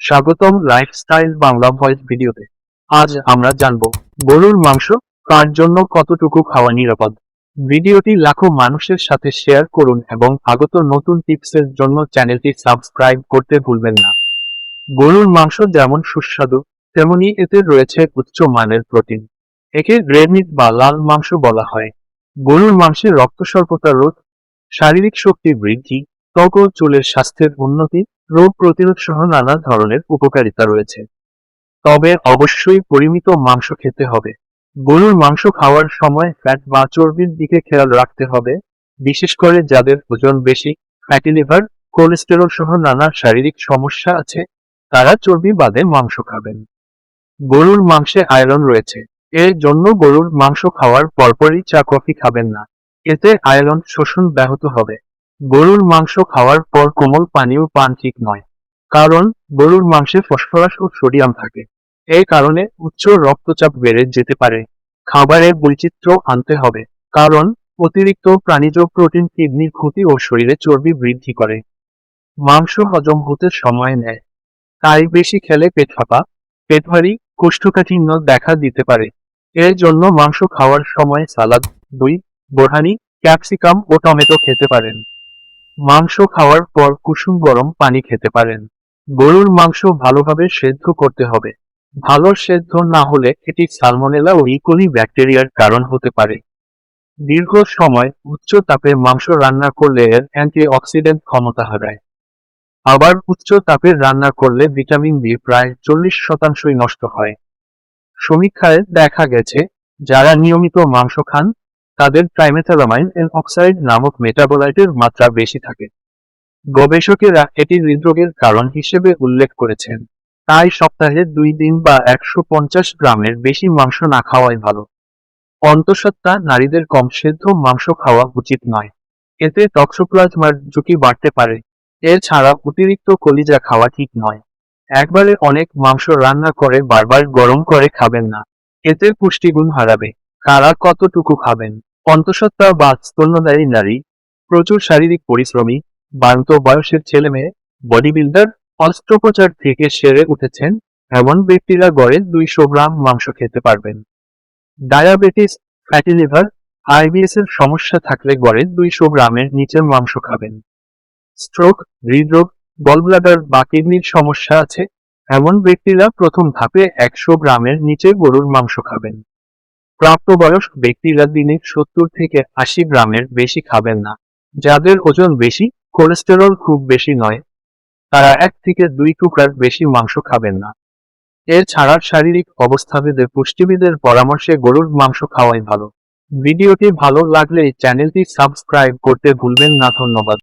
স্বাগতম lifestyle Bangla voice ভিডিওতে। আজ আমরা জানব গরুর মাংস কার জন্য কতটুকু খাওয়া নিরাপদ। ভিডিওটি লাখো মানুষের সাথে শেয়ার করুন এবং আগত নতুন টিপসের জন্য চ্যানেলটি সাবস্ক্রাইব করতে ভুলবেন না। গরুর মাংস যেমন সুস্বাদু তেমনি এতে রয়েছে উচ্চ মানের প্রোটিন একে রেড মিট বা লাল মাংস বলা হয়। গরুর মাংসে রক্ত স্বল্পতা রোধ শারীরিক শক্তি বৃদ্ধি ত্বক ও চুলের স্বাস্থ্যের উন্নতি রোগ প্রতিরোধ সহ নানা ধরনের উপকারিতা রয়েছে। তবে অবশ্যই পরিমিত মাংস খেতে হবে। গরুর মাংস খাওয়ার সময় ফ্যাট বা চর্বির দিকে খেয়াল রাখতে হবে, বিশেষ করে যাদের ওজন বেশি ফ্যাটি লিভার কোলেস্টেরল সহ নানা শারীরিক সমস্যা আছে, তারা চর্বি বাদে মাংস খাবেন। গরুর মাংসে আয়রন রয়েছে। এর জন্য গরুর মাংস খাওয়ার পরপরই চা কফি খাবেন না। এতে আয়রন শোষণ ব্যাহত হবে। গরুর মাংস খাওয়ার পর কোমল পানীয় পান ঠিক নয়, কারণ গরুর মাংসে ফসফরাস ও সোডিয়াম থাকে। এই কারণে উচ্চ রক্তচাপ বেড়ে যেতে পারে। খাবারের বৈচিত্র্য আনতে হবে, কারণ অতিরিক্ত প্রাণীজ প্রোটিন কিডনির ক্ষতি ও শরীরে চর্বি বৃদ্ধি করে। মাংস হজম হতে সময় নেয়, তাই বেশি খেলে পেট ফাঁপা পেট ভারী কোষ্ঠকাঠিন্য দেখা দিতে পারে। এর জন্য মাংস খাওয়ার সময় সালাদ, দই বোরহানি ক্যাপসিকাম ও টমেটো খেতে পারেন। মাংস খাওয়ার পর কুসুম গরম পানি খেতে পারেন। গরুর মাংস ভালোভাবে সেদ্ধ করতে হবে। ভালো সেদ্ধ না হলে এটি সালমোনেলা ও ইকোলি ব্যাকটেরিয়ার কারণ হতে পারে। দীর্ঘ সময় উচ্চ তাপে মাংস রান্না করলে এর অ্যান্টি অক্সিডেন্ট ক্ষমতা হারায়। আবার উচ্চ তাপে রান্না করলে ভিটামিন বি প্রায় চল্লিশ শতাংশই নষ্ট হয়। সমীক্ষায় দেখা গেছে, যারা নিয়মিত মাংস খান তাদের ট্রাইমেথালামাইন এন অক্সাইড নামক মেটাবোলাইটের মাত্রা বেশি থাকে। গবেষকেরা এটি হৃদরোগের কারণ হিসেবে উল্লেখ করেছেন। তাই সপ্তাহে দুই দিন বা একশো পঞ্চাশ গ্রামের বেশি মাংস না খাওয়াই ভালো। অন্তঃসত্ত্বা নারীদের কম সেদ্ধ মাংস খাওয়া উচিত নয়। এতে টক্সোপ্লাজমার ঝুঁকি বাড়তে পারে। এছাড়া অতিরিক্ত কলিজা খাওয়া ঠিক নয়। একবারে অনেক মাংস রান্না করে বারবার গরম করে খাবেন না। এতে পুষ্টিগুণ হারাবে। কারা কতটুকু খাবেন? অন্তঃসত্ত্বা বা স্তন্যদায়ী নারী, প্রচুর শারীরিক পরিশ্রমী, বান্ত বয়সের ছেলে মেয়ে বডি বিল্ডার অস্ত্রোপচার থেকে সেরে উঠেছেন এমন ব্যক্তিরা গড়ে দুইশো গ্রাম মাংস খেতে পারবেন। ডায়াবেটিস ফ্যাটি লিভার আইবিএস এর সমস্যা থাকলে গড়ে দুইশো গ্রামের নিচে মাংস খাবেন। স্ট্রোক হৃদরোগ গলব্লাডার বা কিডনির সমস্যা আছে, এমন ব্যক্তিরা প্রথম ধাপে একশো গ্রামের নিচে গরুর মাংস খাবেন। প্রাপ্তবয়স্ক ব্যক্তিরা দিনে সত্তর থেকে আশি গ্রামের বেশি খাবেন না। যাদের ওজন বেশি, কোলেস্টেরল খুব বেশি নয়। তারা এক থেকে দুই টুকরার বেশি মাংস খাবেন না। এছাড়া শারীরিক অবস্থাভেদে পুষ্টিবিদের পরামর্শে গরুর মাংস খাওয়াই ভালো। ভিডিওটি ভালো লাগলে চ্যানেলটি সাবস্ক্রাইব করতে ভুলবেন না। ধন্যবাদ।